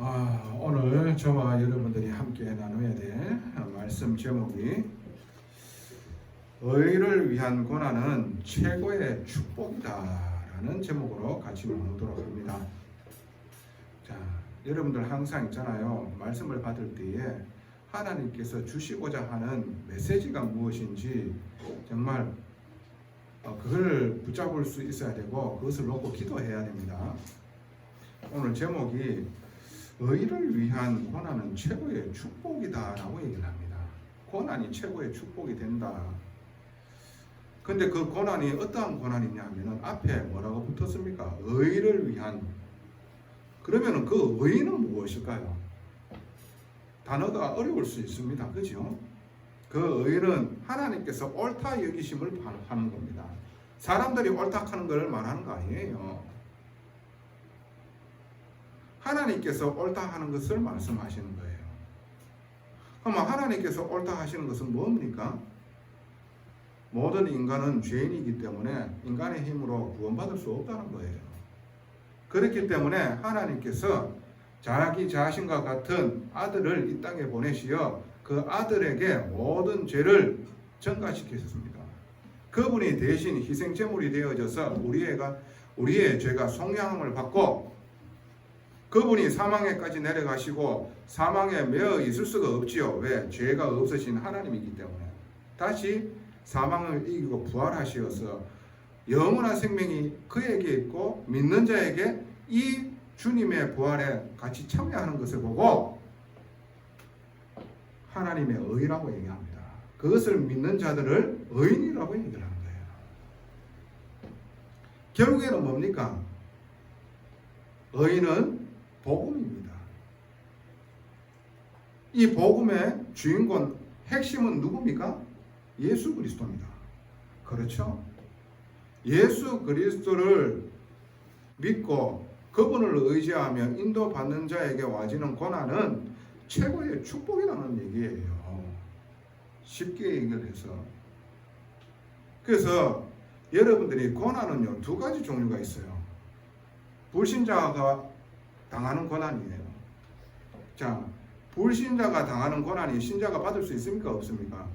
아, 오늘 저와 여러분들이 함께 나눠야 될 말씀 제목이 의를 위한 고난은 최고의 축복이다라는 제목으로 같이 나누도록 합니다. 자, 여러분들 항상 있잖아요. 말씀을 받을 때에 하나님께서 주시고자 하는 메시지가 무엇인지 정말 어, 그걸 붙잡을 수 있어야 되고 그것을 놓고 기도해야 됩니다. 오늘 제목이 의를 위한 고난은 최고의 축복이다라고 얘기를 합니다. 고난이 최고의 축복이 된다. 근데 그 고난이 어떠한 고난이냐 하면은 앞에 뭐라고 붙었습니까? 의를 위한. 그러면은 그 의는 무엇일까요? 단어가 어려울 수 있습니다. 그죠? 그 의는 하나님께서 옳다 여기심을 하는 겁니다. 사람들이 옳다 하는 걸 말하는 거 아니에요. 하나님께서 옳다 하는 것을 말씀하시는 거예요. 그러면 하나님께서 옳다 하시는 것은 뭡니까? 모든 인간은 죄인이기 때문에 인간의 힘으로 구원받을 수 없다는 거예요. 그렇기 때문에 하나님께서 자기 자신과 같은 아들을 이 땅에 보내시어 그 아들에게 모든 죄를 전가시키셨습니다. 그분이 대신 희생 제물이 되어져서 우리의 죄가 속량함을 받고 그분이 사망에까지 내려가시고 사망에 매어 있을 수가 없지요. 왜? 죄가 없으신 하나님이기 때문에. 다시 사망을 이기고 부활하시어서 영원한 생명이 그에게 있고 믿는 자에게 이 주님의 부활에 같이 참여하는 것을 보고 하나님의 의라고 얘기합니다. 그것을 믿는 자들을 의인이라고 얘기를 하는 거예요. 결국에는 뭡니까? 의인은 복음입니다. 이 복음의 주인공 핵심은 누굽니까? 예수 그리스도입니다. 그렇죠? 예수 그리스도를 믿고 그분을 의지하며 인도받는 자에게 와지는 고난은 최고의 축복이라는 얘기예요. 쉽게 얘기를 해서. 그래서 여러분들이 고난은요, 두 가지 종류가 있어요. 불신자가 당하는 고난이에요. 자, 불신자가 당하는 고난이 신자가 받을 수 있습니까? 없습니까?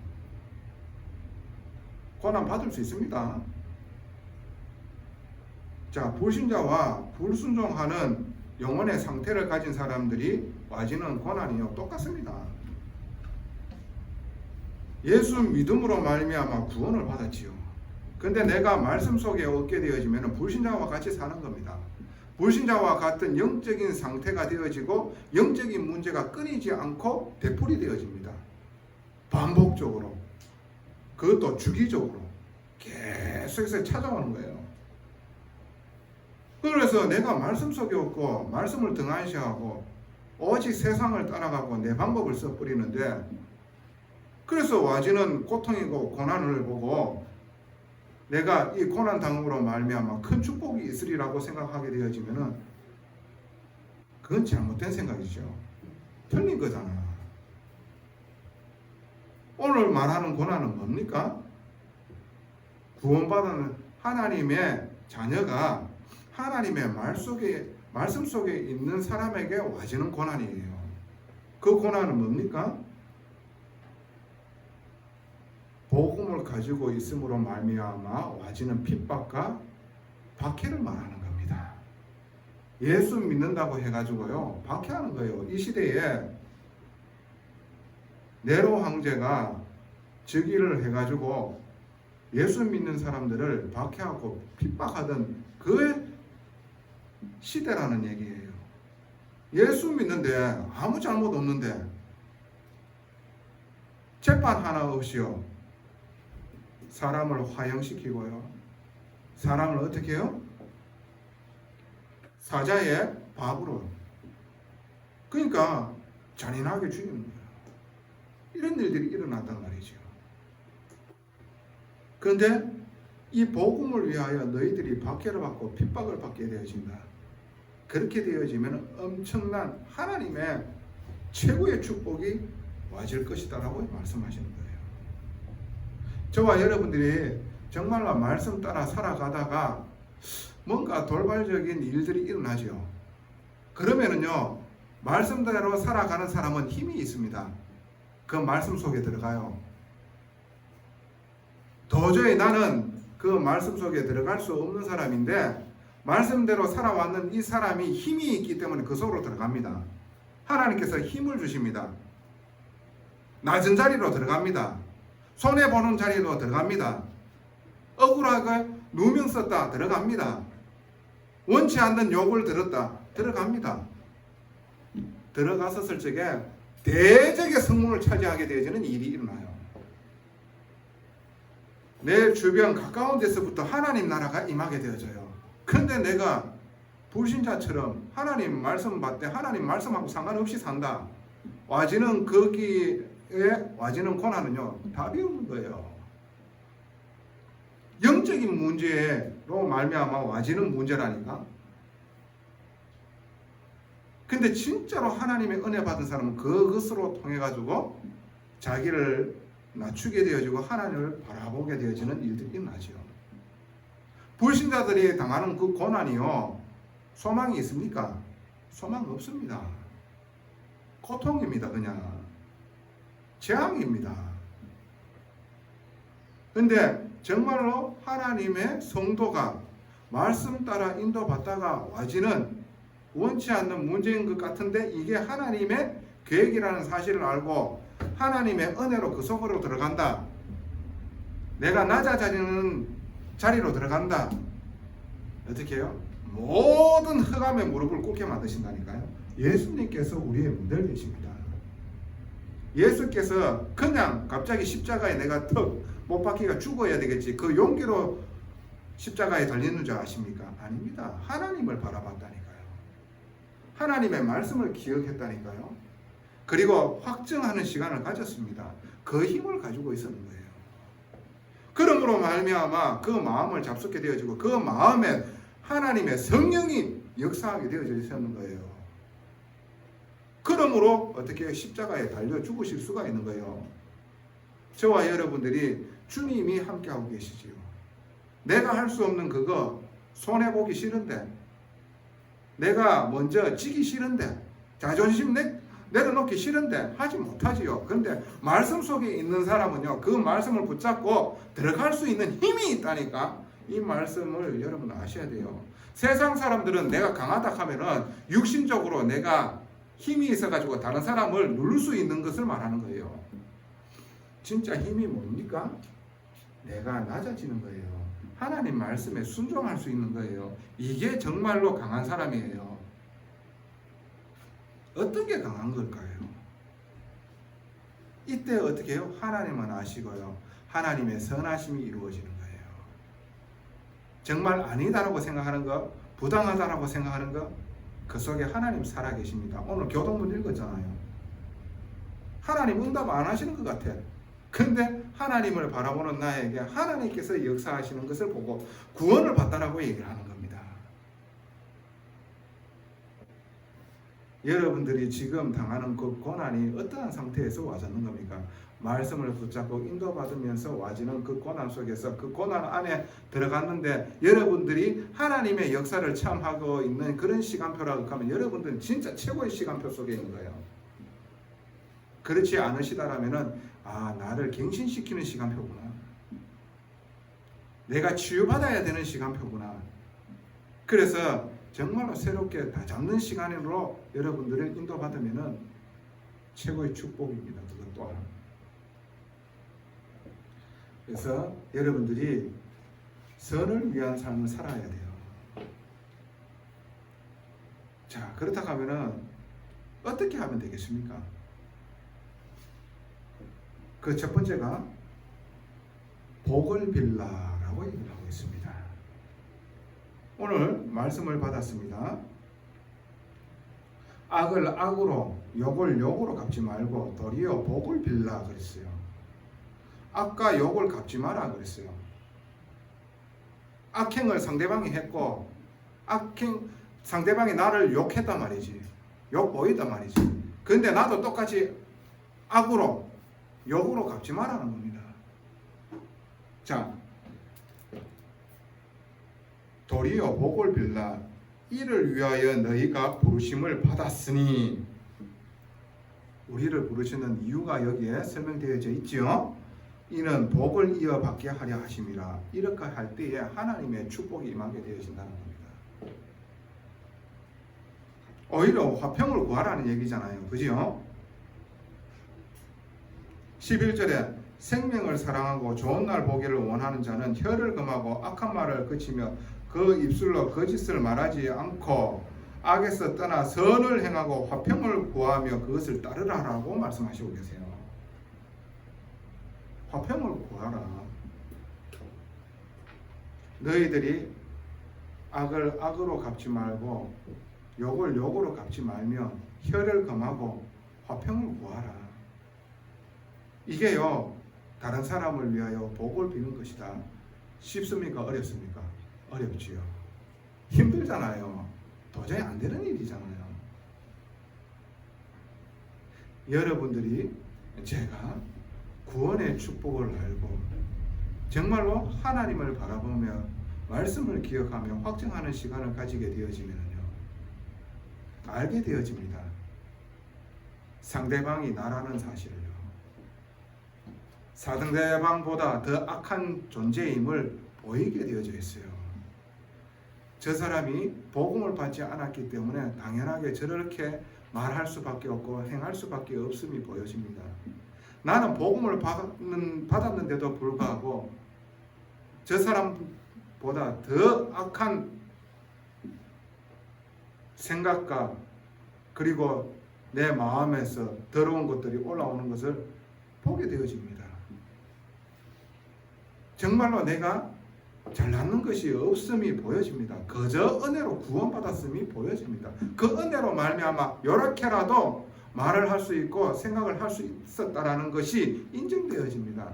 고난 받을 수 있습니다. 자, 불신자와 불순종하는 영혼의 상태를 가진 사람들이 와지는 고난이요 똑같습니다. 예수 믿음으로 말미암아 구원을 받았지요. 근데 내가 말씀 속에 얻게 되어지면 불신자와 같이 사는 겁니다. 불신자와 같은 영적인 상태가 되어지고 영적인 문제가 끊이지 않고 되풀이 되어집니다. 반복적으로 그것도 주기적으로 계속해서 찾아오는 거예요. 그래서 내가 말씀 속에 없고 말씀을 등한시하고 오직 세상을 따라가고 내 방법을 써버리는데 그래서 와지는 고통이고 고난을 보고 내가 이 고난 당으로 말미암아 큰 축복이 있으리라고 생각하게 되어지면은 그건 잘못된 생각이죠. 틀린 거잖아. 오늘 말하는 고난은 뭡니까? 구원받은 하나님의 자녀가 하나님의 말 속에 말씀 속에 있는 사람에게 와지는 고난이에요. 그 고난은 뭡니까? 복음을 가지고 있음으로 말미암아 와지는 핍박과 박해를 말하는 겁니다. 예수 믿는다고 해가지고요 박해하는 거예요. 이 시대에 네로 황제가 즉위를 해가지고 예수 믿는 사람들을 박해하고 핍박하던 그 시대라는 얘기예요. 예수 믿는데 아무 잘못 없는데 재판 하나 없이요. 사람을 화형시키고요. 사람을 어떻게 해요? 사자의 밥으로. 그러니까 잔인하게 죽이는 거예요. 이런 일들이 일어났단 말이죠. 그런데 이 복음을 위하여 너희들이 박해를 받고 핍박을 받게 되어진다. 그렇게 되어지면 엄청난 하나님의 최고의 축복이 와질 것이다라고 말씀하시는 거예요. 저와 여러분들이 정말로 말씀 따라 살아가다가 뭔가 돌발적인 일들이 일어나죠. 그러면은요, 말씀대로 살아가는 사람은 힘이 있습니다. 그 말씀 속에 들어가요. 도저히 나는 그 말씀 속에 들어갈 수 없는 사람인데 말씀대로 살아왔는 이 사람이 힘이 있기 때문에 그 속으로 들어갑니다. 하나님께서 힘을 주십니다. 낮은 자리로 들어갑니다. 손해 보는 자리로 들어갑니다. 억울하게 누명 썼다 들어갑니다. 원치 않는 욕을 들었다 들어갑니다. 들어갔었을 적에 대적의 성문을 차지하게 되어지는 일이 일어나요. 내 주변 가까운 데서부터 하나님 나라가 임하게 되어져요. 그런데 내가 불신자처럼 하나님 말씀 받되 하나님 말씀하고 상관없이 산다. 와지는 거기에 와지는 고난은요 답이 없는 거예요. 영적인 문제로 말미암아 와지는 문제라니까. 근데 진짜로 하나님의 은혜 받은 사람은 그것으로 통해 가지고 자기를 낮추게 되어지고 하나님을 바라보게 되어지는 일들이 일어나죠. 불신자들이 당하는 그 고난이요 소망이 있습니까? 소망 없습니다. 고통입니다, 그냥 재앙입니다. 근데 정말로 하나님의 성도가 말씀 따라 인도받다가 와지는 원치 않는 문제인 것 같은데 이게 하나님의 계획이라는 사실을 알고 하나님의 은혜로 그 속으로 들어간다. 내가 낮아지는 자리로 들어간다. 어떻게 해요? 모든 흑암의 무릎을 꿇게 만드신다니까요. 예수님께서 우리의 모델 되십니다. 예수께서 그냥 갑자기 십자가에 내가 턱못 박히가 죽어야 되겠지. 그 용기로 십자가에 달리는 줄 아십니까? 아닙니다. 하나님을 바라봤다니까요. 하나님의 말씀을 기억했다니까요. 그리고 확증하는 시간을 가졌습니다. 그 힘을 가지고 있었는 거예요. 그러므로 말미암아 그 마음을 잡숫게 되어지고 그 마음에 하나님의 성령이 역사하게 되어져 있었는 거예요. 그러므로 어떻게 십자가에 달려 죽으실 수가 있는 거예요. 저와 여러분들이 주님이 함께하고 계시지요. 내가 할 수 없는 그거 손해보기 싫은데 내가 먼저 지기 싫은데 자존심 내, 내려놓기 싫은데 하지 못하지요. 그런데 말씀 속에 있는 사람은요. 그 말씀을 붙잡고 들어갈 수 있는 힘이 있다니까. 이 말씀을 여러분 아셔야 돼요. 세상 사람들은 내가 강하다 하면은 육신적으로 내가 힘이 있어가지고 다른 사람을 누를 수 있는 것을 말하는 거예요. 진짜 힘이 뭡니까? 내가 낮아지는 거예요. 하나님 말씀에 순종할 수 있는 거예요. 이게 정말로 강한 사람이에요. 어떤 게 강한 걸까요? 이때 어떻게 해요? 하나님은 아시고요. 하나님의 선하심이 이루어지는 거예요. 정말 아니다라고 생각하는 거, 부당하다라고 생각하는 거, 그 속에 하나님 살아 계십니다. 오늘 교동문 읽었잖아요. 하나님 응답 안 하시는 것 같아. 근데 하나님을 바라보는 나에게 하나님께서 역사하시는 것을 보고 구원을 받다라고 얘기를 하는 겁니다. 여러분들이 지금 당하는 그 고난이 어떠한 상태에서 와졌는 겁니까? 말씀을 붙잡고 인도받으면서 와지는 그 고난 속에서 그 고난 안에 들어갔는데 여러분들이 하나님의 역사를 체험하고 있는 그런 시간표라고 하면 여러분들은 진짜 최고의 시간표 속에 있는 거예요. 그렇지 않으시다라면은 아 나를 갱신시키는 시간표구나. 내가 치유받아야 되는 시간표구나. 그래서 정말로 새롭게 다 잡는 시간으로 여러분들을 인도받으면은 최고의 축복입니다. 그것 또한. 그래서 여러분들이 선을 위한 삶을 살아야 돼요. 자, 그렇다 하면은 어떻게 하면 되겠습니까? 그 첫 번째가 복을 빌라라고 얘기를 하고 있습니다. 오늘 말씀을 받았습니다. 악을 악으로, 욕을 욕으로 갚지 말고 도리어 복을 빌라 그랬어요. 악과 욕을 갚지 마라 그랬어요. 악행을 상대방이 했고 악행 상대방이 나를 욕했단 말이지. 욕 보이단 말이지. 근데 나도 똑같이 악으로 욕으로 갚지 말라는 겁니다. 자, 도리어 복을 빌라 이를 위하여 너희가 부르심을 받았으니 우리를 부르시는 이유가 여기에 설명되어져 있지요. 이는 복을 이어받게 하려 하심이라 이렇게 할 때에 하나님의 축복이 임하게 되어진다는 겁니다. 오히려 화평을 구하라는 얘기잖아요. 그죠? 11절에 생명을 사랑하고 좋은 날 보기를 원하는 자는 혀를 금하고 악한 말을 그치며 그 입술로 거짓을 말하지 않고 악에서 떠나 선을 행하고 화평을 구하며 그것을 따르라라고 말씀하시고 계세요. 화평을 구하라. 너희들이 악을 악으로 갚지 말고 욕을 욕으로 갚지 말며 혀를 금하고 화평을 구하라. 이게요 다른 사람을 위하여 복을 비는 것이다. 쉽습니까? 어렵습니까? 어렵지요. 힘들잖아요. 도저히 안 되는 일이잖아요. 여러분들이 제가 구원의 축복을 알고 정말로 하나님을 바라보며 말씀을 기억하며 확증하는 시간을 가지게 되어지면요. 알게 되어집니다. 상대방이 나라는 사실을요. 상대방보다 더 악한 존재임을 보이게 되어져 있어요. 저 사람이 복음을 받지 않았기 때문에 당연하게 저렇게 말할 수밖에 없고 행할 수밖에 없음이 보여집니다. 나는 복음을 받는, 받았는 데도 불구하고 저 사람보다 더 악한 생각과 그리고 내 마음에서 더러운 것들이 올라오는 것을 보게 되어집니다. 정말로 내가 잘났는 것이 없음이 보여집니다. 그저 은혜로 구원받았음이 보여집니다. 그 은혜로 말미암아 요렇게라도 말을 할 수 있고 생각을 할 수 있었다라는 것이 인정되어집니다.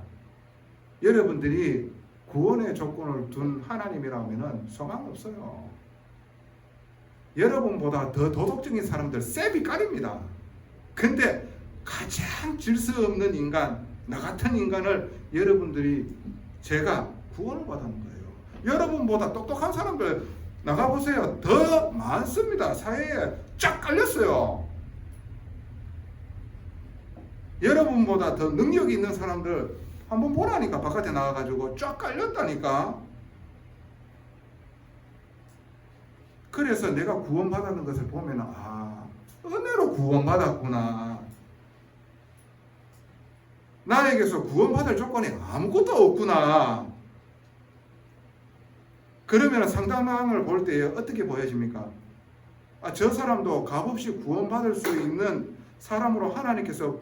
여러분들이 구원의 조건을 둔 하나님이라면 소망 없어요. 여러분보다 더 도덕적인 사람들 셉이 깔입니다. 근데 가장 질서 없는 인간, 나 같은 인간을 여러분들이 제가 구원을 받은 거예요. 여러분보다 똑똑한 사람들 나가보세요. 더 많습니다. 사회에 쫙 깔렸어요. 여러분보다 더 능력이 있는 사람들 한번 보라니까 바깥에 나가가지고 쫙 깔렸다니까. 그래서 내가 구원받았는 것을 보면 아 은혜로 구원받았구나. 나에게서 구원받을 조건이 아무것도 없구나. 그러면 상대방을 볼 때 어떻게 보여집니까? 아, 저 사람도 값없이 구원받을 수 있는 사람으로 하나님께서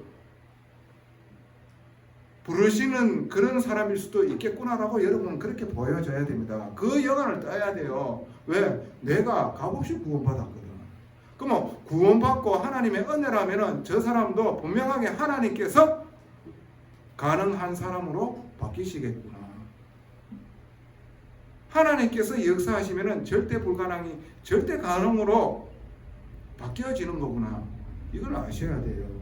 부르시는 그런 사람일 수도 있겠구나라고 여러분은 그렇게 보여줘야 됩니다. 그 여간을 떠야 돼요. 왜? 내가 값없이 구원받았거든. 그러면 구원받고 하나님의 은혜라면은 저 사람도 분명하게 하나님께서 가능한 사람으로 바뀌시겠구나. 하나님께서 역사하시면은 절대 불가능이 절대 가능으로 바뀌어지는 거구나. 이걸 아셔야 돼요.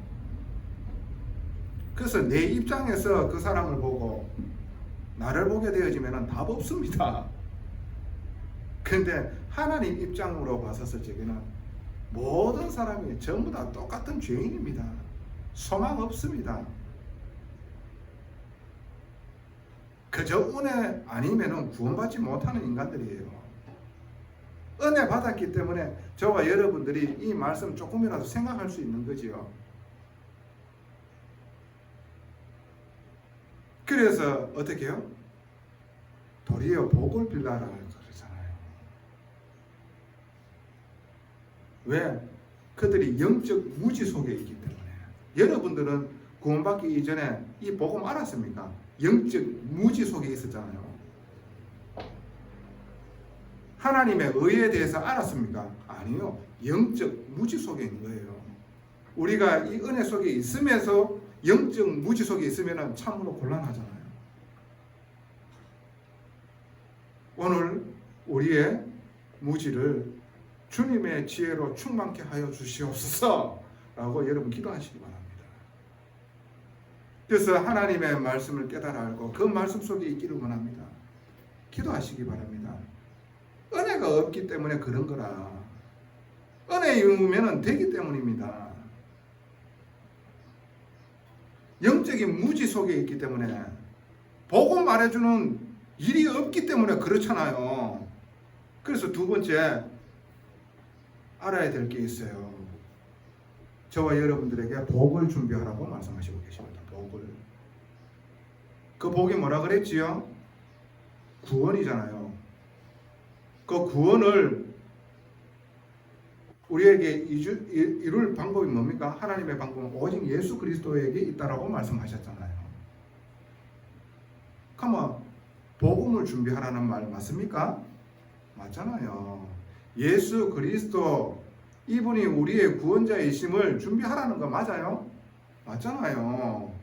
그래서 내 입장에서 그 사람을 보고 나를 보게 되어지면 답 없습니다. 근데 하나님 입장으로 봤었을 적에는 모든 사람이 전부 다 똑같은 죄인입니다. 소망 없습니다. 그저 은혜 아니면 구원받지 못하는 인간들이에요. 은혜 받았기 때문에 저와 여러분들이 이 말씀 조금이라도 생각할 수 있는 거지요. 그래서 어떻게 해요? 도리어 복을 빌라라 그러잖아요. 왜? 그들이 영적 무지 속에 있기 때문에. 여러분들은 구원받기 이전에 이 복음 알았습니까? 영적 무지 속에 있었잖아요. 하나님의 의에 대해서 알았습니까? 아니요. 영적 무지 속에 있는 거예요. 우리가 이 은혜 속에 있으면서 영적 무지 속에 있으면 참으로 곤란하잖아요. 오늘 우리의 무지를 주님의 지혜로 충만케 하여 주시옵소서 라고 여러분 기도하시기 바랍니다. 그래서 하나님의 말씀을 깨달아 알고 그 말씀 속에 있기를 원합니다. 기도하시기 바랍니다. 은혜가 없기 때문에 그런 거라. 은혜 이으면 되기 때문입니다. 영적인 무지 속에 있기 때문에 복음 말해주는 일이 없기 때문에 그렇잖아요. 그래서 두 번째 알아야 될 게 있어요. 저와 여러분들에게 복을 준비하라고 말씀하시고 계십니다. 복을. 그 복이 뭐라 그랬지요? 구원이잖아요. 그 구원을 우리에게 이룰 방법이 뭡니까? 하나님의 방법은 오직 예수 그리스도에게 있다라고 말씀하셨잖아요. 그러면 복음을 준비하라는 말 맞습니까? 맞잖아요. 예수 그리스도 이분이 우리의 구원자이심을 준비하라는 거 맞아요? 맞잖아요.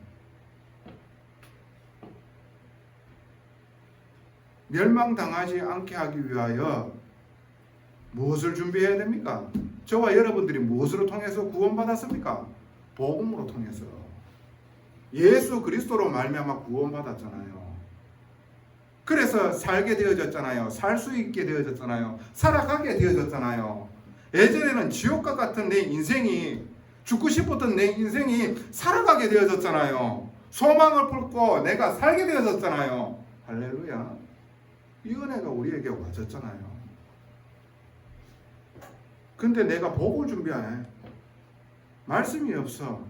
멸망당하지 않게 하기 위하여 무엇을 준비해야 됩니까? 저와 여러분들이 무엇으로 통해서 구원받았습니까? 복음으로 통해서 예수 그리스도로 말미암아 구원받았잖아요. 그래서 살게 되어졌잖아요. 살 수 있게 되어졌잖아요. 살아가게 되어졌잖아요. 예전에는 지옥과 같은 내 인생이 죽고 싶었던 내 인생이 살아가게 되어졌잖아요. 소망을 품고 내가 살게 되어졌잖아요. 할렐루야. 이 은혜가 우리에게 와졌잖아요. 근데 내가 복을 준비하네. 말씀이 없어.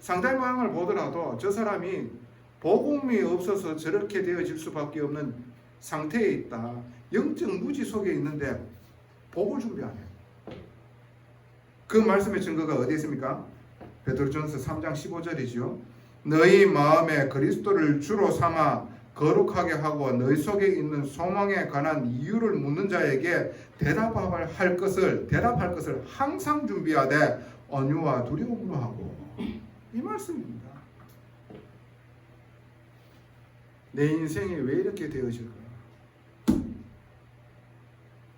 상대방을 보더라도 저 사람이 복음이 없어서 저렇게 되어질 수밖에 없는 상태에 있다. 영적 무지 속에 있는데 복을 준비하네. 그 말씀의 증거가 어디 있습니까? 베드로전서 3장 15절이죠. 너희 마음에 그리스도를 주로 삼아 거룩하게 하고 너희 속에 있는 소망에 관한 이유를 묻는 자에게 대답할 할 것을 대답할 것을 항상 준비하되 언유와 두려움으로 하고 이 말씀입니다. 내 인생이 왜 이렇게 되어질까?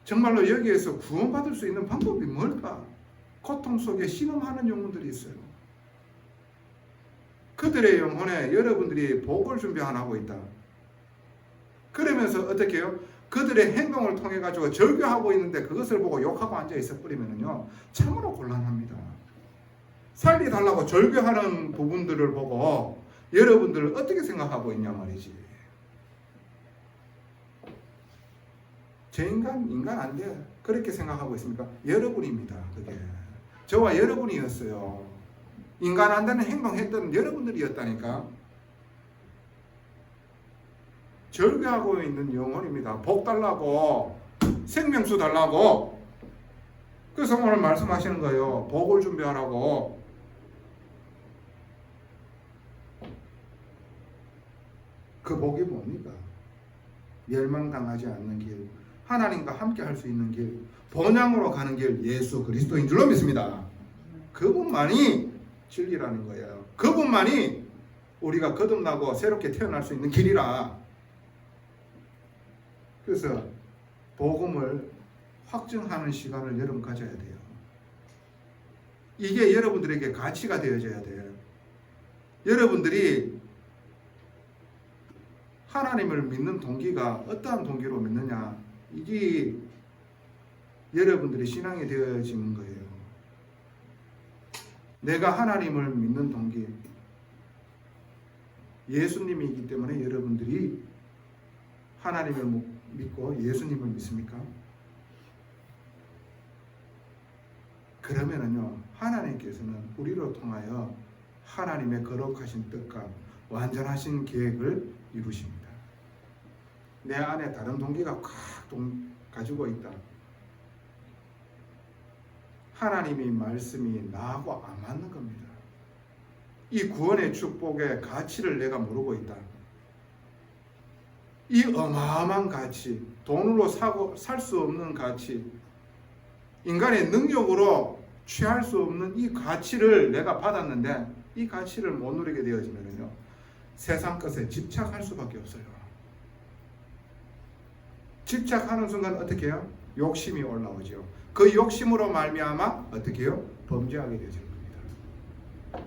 정말로 여기에서 구원받을 수 있는 방법이 뭘까? 고통 속에 신음하는 영혼들이 있어요. 그들의 영혼에 여러분들이 복을 준비 안 하고 있다. 그러면서 어떻게 해요? 그들의 행동을 통해 가지고 절교하고 있는데 그것을 보고 욕하고 앉아 있어 버리면요 참으로 곤란합니다. 살리 달라고 절교하는 부분들을 보고 여러분들 어떻게 생각하고 있냐 말이지. 저 인간 인간 안 돼. 그렇게 생각하고 있습니까? 여러분입니다. 그게 저와 여러분이었어요. 인간 안 되는 행동했던 여러분들이었다니까. 절개하고 있는 영혼입니다. 복 달라고 생명수 달라고. 그래서 오늘 말씀하시는 거예요. 복을 준비하라고. 그 복이 뭡니까? 멸망당하지 않는 길, 하나님과 함께 할 수 있는 길, 본향으로 가는 길, 예수 그리스도인 줄로 믿습니다. 그분만이 진리라는 거예요. 그분만이 우리가 거듭나고 새롭게 태어날 수 있는 길이라. 그래서 복음을 확증하는 시간을 여러분 가져야 돼요. 이게 여러분들에게 가치가 되어져야 돼요. 여러분들이 하나님을 믿는 동기가 어떠한 동기로 믿느냐 이게 여러분들의 신앙이 되어지는 거예요. 내가 하나님을 믿는 동기 예수님이기 때문에 여러분들이 하나님을 믿고 예수님을 믿습니까? 그러면은요 하나님께서는 우리로 통하여 하나님의 거룩하신 뜻과 완전하신 계획을 이루십니다. 내 안에 다른 동기가 꽉 동, 가지고 있다. 하나님이 말씀이 나하고 안 맞는 겁니다. 이 구원의 축복의 가치를 내가 모르고 있다. 이 어마어마한 가치, 돈으로 사고 살 수 없는 가치, 인간의 능력으로 취할 수 없는 이 가치를 내가 받았는데 이 가치를 못 누리게 되어지면요 세상 것에 집착할 수밖에 없어요. 집착하는 순간 어떻게 해요? 욕심이 올라오죠. 그 욕심으로 말미암아 어떻게 해요? 범죄하게 겁니다.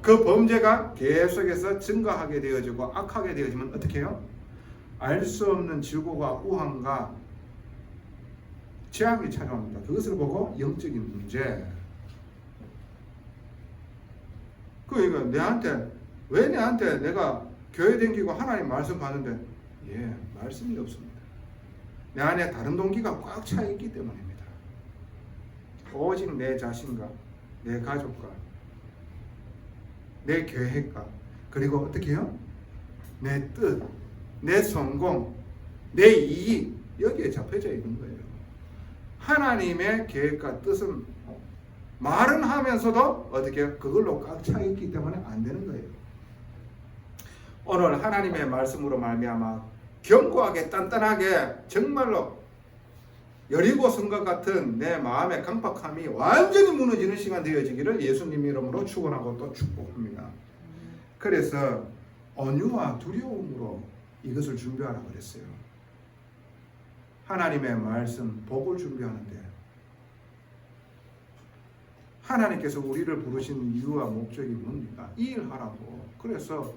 그 범죄가 계속해서 증가하게 되어지고 악하게 되어지면 어떻게 해요? 알 수 없는 질고가 우함과 죄악이 찾아옵니다. 그것을 보고 영적인 문제. 그러니까 내한테 왜 내한테 내가 교회 댕기고 하나님 말씀 받는데 예 말씀이 없습니다. 내 안에 다른 동기가 꽉 차 있기 때문입니다. 오직 내 자신과 내 가족과 내 계획과 그리고 어떻게 해요? 내 뜻, 내 성공, 내 이익 여기에 잡혀져 있는 거예요. 하나님의 계획과 뜻은 말은 하면서도 어떻게? 그걸로 꽉 차 있기 때문에 안 되는 거예요. 오늘 하나님의 말씀으로 말미암아 견고하게 단단하게 정말로 여리고 선것 같은 내 마음의 강박함이 완전히 무너지는 시간 되어지기를 예수님 이름으로 축원하고 또 축복합니다. 그래서 온유와 두려움으로 이것을 준비하라 그랬어요. 하나님의 말씀 복을 준비하는데 하나님께서 우리를 부르신 이유와 목적이 뭡니까? 이 일하라고. 그래서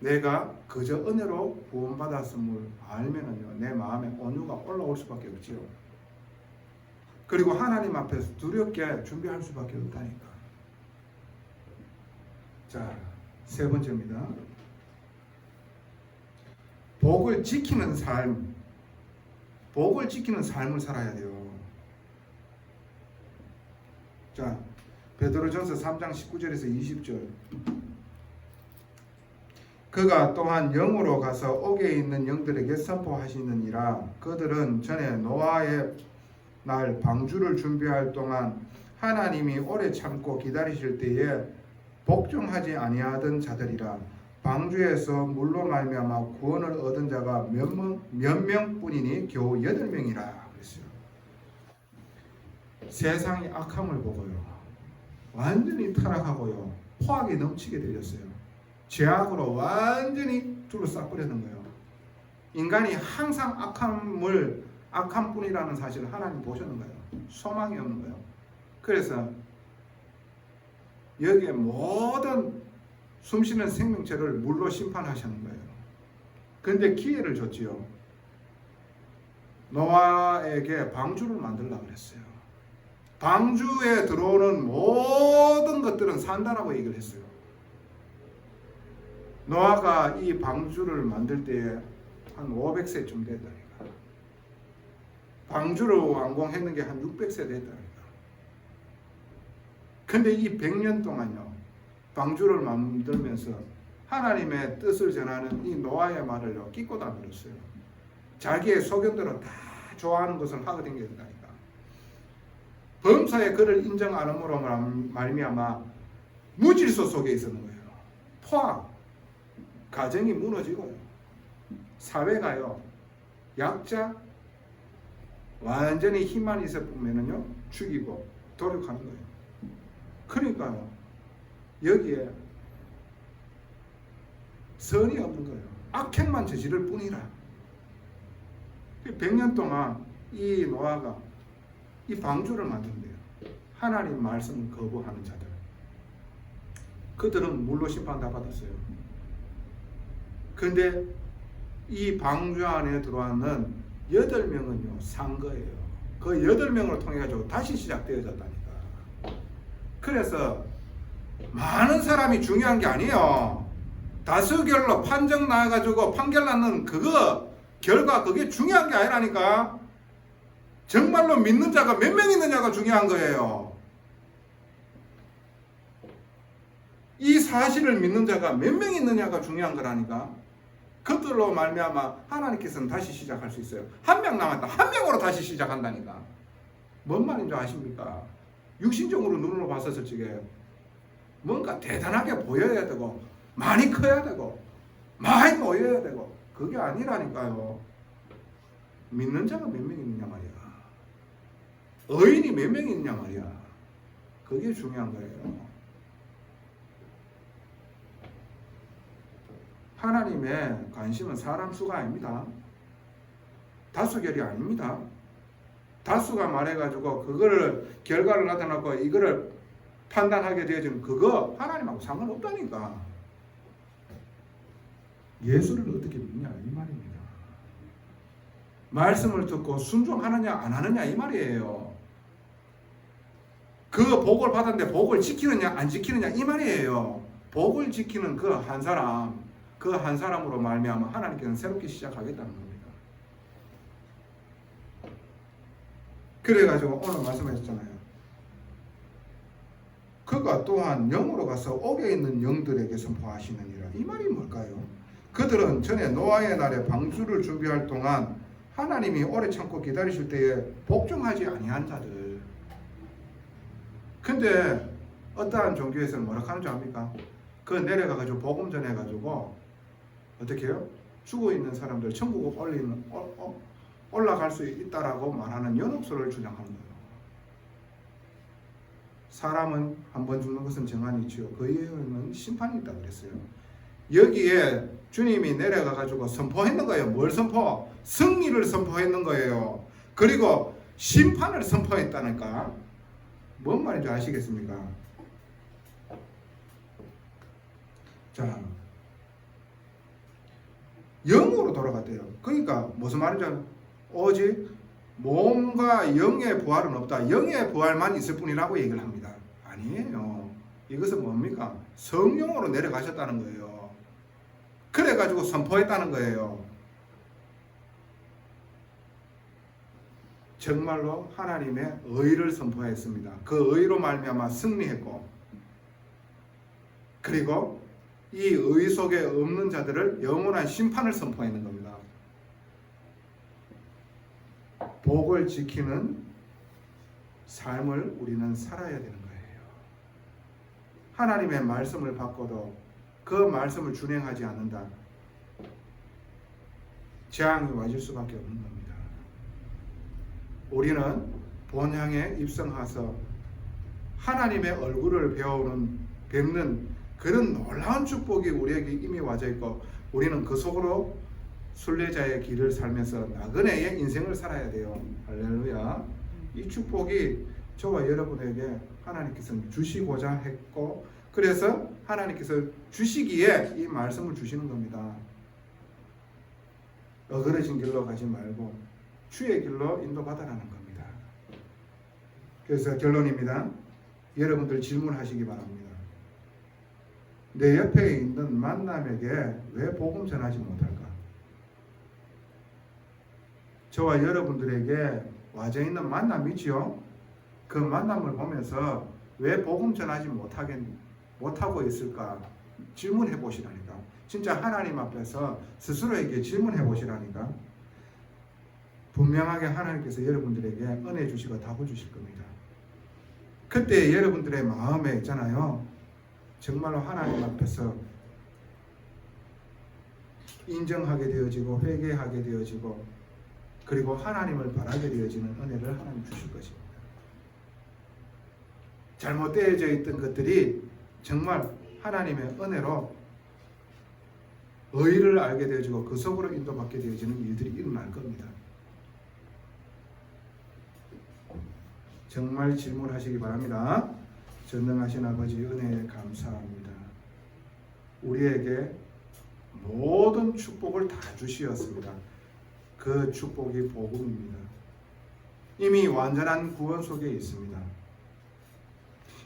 내가 그저 은혜로 구원받았음을 알면은요 내 마음에 온유가 올라올 수밖에 없지요. 그리고 하나님 앞에서 두렵게 준비할 수밖에 없다니까. 자, 세 번째입니다. 복을 지키는 삶, 복을 지키는 삶을 살아야 돼요. 자, 베드로전서 3장 19절에서 20절. 그가 또한 영으로 가서 옥에 있는 영들에게 선포하시느니라 그들은 전에 노아의 날 방주를 준비할 동안 하나님이 오래 참고 기다리실 때에 복종하지 아니하던 자들이라 방주에서 물로 말미암아 구원을 얻은 자가 몇, 명뿐이니 겨우 여덟 명이라 그랬어요. 세상이 악함을 보고요. 완전히 타락하고요. 포악이 넘치게 되었어요. 죄악으로 완전히 둘러싸버리는 거예요. 인간이 항상 악함을 악함뿐이라는 사실을 하나님 보시는 거예요. 소망이 없는 거예요. 그래서 여기에 모든 숨쉬는 생명체를 물로 심판하시는 거예요. 근데 기회를 줬지요. 노아에게 방주를 만들라 그랬어요. 방주에 들어오는 모든 것들은 산다라고 얘기를 했어요. 노아가 이 방주를 만들 때에 한 500세쯤 됐다니까. 방주를 완공했는 게 한 600세 됐다니까. 근데 이 100년 동안요. 방주를 만들면서 하나님의 뜻을 전하는 이 노아의 말을요. 끼고 다 들었어요. 자기의 소견대로 다 좋아하는 것을 하게 된다니까. 범사에 그를 인정 안 함으로 말미암아 무질서 속에 있었는 거예요. 포악, 가정이 무너지고요. 사회가요. 약자 완전히 힘만 있었으면요 죽이고 도륙하는 거예요. 그러니까요. 여기에 선이 없는 거예요. 악행만 저지를 뿐이라. 100년 동안 이 노아가 이 방주를 만든대요. 하나님 말씀을 거부하는 자들. 그들은 물로 심판 다 받았어요. 근데 이 방주 안에 들어왔는 여덟 명은요 산 거예요. 그 여덟 명을 통해 가지고 다시 시작되어졌다니까. 그래서 많은 사람이 중요한 게 아니에요. 다수결로 판정 나가지고 판결 났는 그거 결과 그게 중요한 게 아니라니까. 정말로 믿는 자가 몇 명 있느냐가 중요한 거예요. 이 사실을 믿는 자가 몇 명 있느냐가 중요한 거라니까. 그들로 말미암아 하나님께서는 다시 시작할 수 있어요. 한 명 남았다. 한 명으로 다시 시작한다니까. 뭔 말인지 아십니까? 육신적으로 눈으로 봤었을 적에 뭔가 대단하게 보여야 되고 많이 커야 되고 많이 모여야 되고 그게 아니라니까요. 믿는 자가 몇 명 있느냐 말이야. 의인이 몇 명 있느냐 말이야. 그게 중요한 거예요. 하나님의 관심은 사람 수가 아닙니다. 다수결이 아닙니다. 다수가 말해가지고 그거를 결과를 나타나고 이거를 판단하게 되어지면 그거 하나님하고 상관없다니까. 예수를 어떻게 믿냐 이 말입니다. 말씀을 듣고 순종하느냐 안 하느냐 이 말이에요. 그 복을 받았는데 복을 지키느냐 안 지키느냐 이 말이에요. 복을 지키는 그 한 사람, 그 한 사람으로 말미암아 하나님께서는 새롭게 시작하겠다는 겁니다. 그래가지고 오늘 말씀하셨잖아요. 그가 또한 영으로 가서 옥에 있는 영들에게 선포하시느니라. 이 말이 뭘까요? 그들은 전에 노아의 날에 방주를 준비할 동안 하나님이 오래 참고 기다리실 때에 복종하지 아니한 자들. 근데 어떠한 종교에서는 뭐라 하는 줄 압니까? 그 내려가 가지고 복음 전해 가지고 어떻게 해요? 죽어 있는 사람들 천국에 올리는 어, 어, 올라갈 수 있다라고 말하는 연옥소를 주장하는 거예요. 사람은 한 번 죽는 것은 정한이 있지요. 그 이후에는 심판이 있다 그랬어요. 여기에 주님이 내려가 가지고 선포했는 거예요. 뭘 선포? 승리를 선포했는 거예요. 그리고 심판을 선포했다니까. 뭔 말인지 아시겠습니까? 자, 영으로 돌아갔대요. 그러니까 무슨 말인지? 오직 몸과 영의 부활은 없다. 영의 부활만 있을 뿐이라고 얘기를 합니다. 아니에요. 이것은 뭡니까? 성령으로 내려가셨다는 거예요. 그래가지고 선포했다는 거예요. 정말로 하나님의 의를 선포했습니다. 그 의로 말미암아 승리했고, 그리고 이 의 속에 없는 자들을 영원한 심판을 선포했는 겁니다. 복을 지키는 삶을 우리는 살아야 되는. 하나님의 말씀을 받고도 그 말씀을 준행하지 않는다. 재앙이 와질 수밖에 없는 겁니다. 우리는 본향에 입성하서 하나님의 얼굴을 배우는 뵙는 그런 놀라운 축복이 우리에게 이미 와져 있고 우리는 그 속으로 순례자의 길을 살면서 나그네의 인생을 살아야 돼요. 할렐루야. 이 축복이 저와 여러분에게 하나님께서 주시고자 했고 그래서 하나님께서 주시기에 이 말씀을 주시는 겁니다. 어그러진 길로 가지 말고 주의 길로 인도받아라는 겁니다. 그래서 결론입니다. 여러분들 질문하시기 바랍니다. 내 옆에 있는 만남에게 왜 복음 전하지 못할까? 저와 여러분들에게 와져 있는 만남이지요. 그 만남을 보면서 왜 복음 전하지 못하겠 못하고 있을까 질문해 보시라니까. 진짜 하나님 앞에서 스스로에게 질문해 보시라니까. 분명하게 하나님께서 여러분들에게 은혜 주시고 답을 주실 겁니다. 그때 여러분들의 마음에 있잖아요. 정말로 하나님 앞에서 인정하게 되어지고 회개하게 되어지고 그리고 하나님을 바라게 되어지는 은혜를 하나님 주실 것입니다. 잘못되어져 있던 것들이 정말 하나님의 은혜로 의를 알게 되어지고 그 속으로 인도받게 되어지는 일들이 일어날 겁니다. 정말 질문하시기 바랍니다. 전능하신 아버지 은혜에 감사합니다. 우리에게 모든 축복을 다 주시었습니다. 그 축복이 복음입니다. 이미 완전한 구원 속에 있습니다.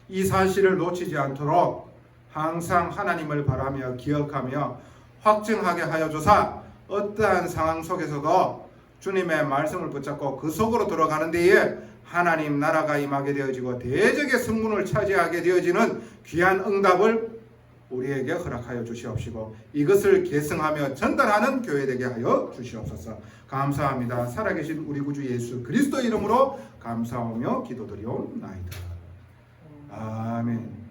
이 사실을 놓치지 않도록 항상 하나님을 바라며 기억하며 확증하게 하여 주사 어떠한 상황 속에서도 주님의 말씀을 붙잡고 그 속으로 들어가는 데에 하나님 나라가 임하게 되어지고 대적의 승문을 차지하게 되어지는 귀한 응답을 우리에게 허락하여 주시옵시고 이것을 계승하며 전달하는 교회 되게 하여 주시옵소서. 감사합니다. 살아계신 우리 구주 예수 그리스도 이름으로 감사하며 기도드리옵나이다. 아멘.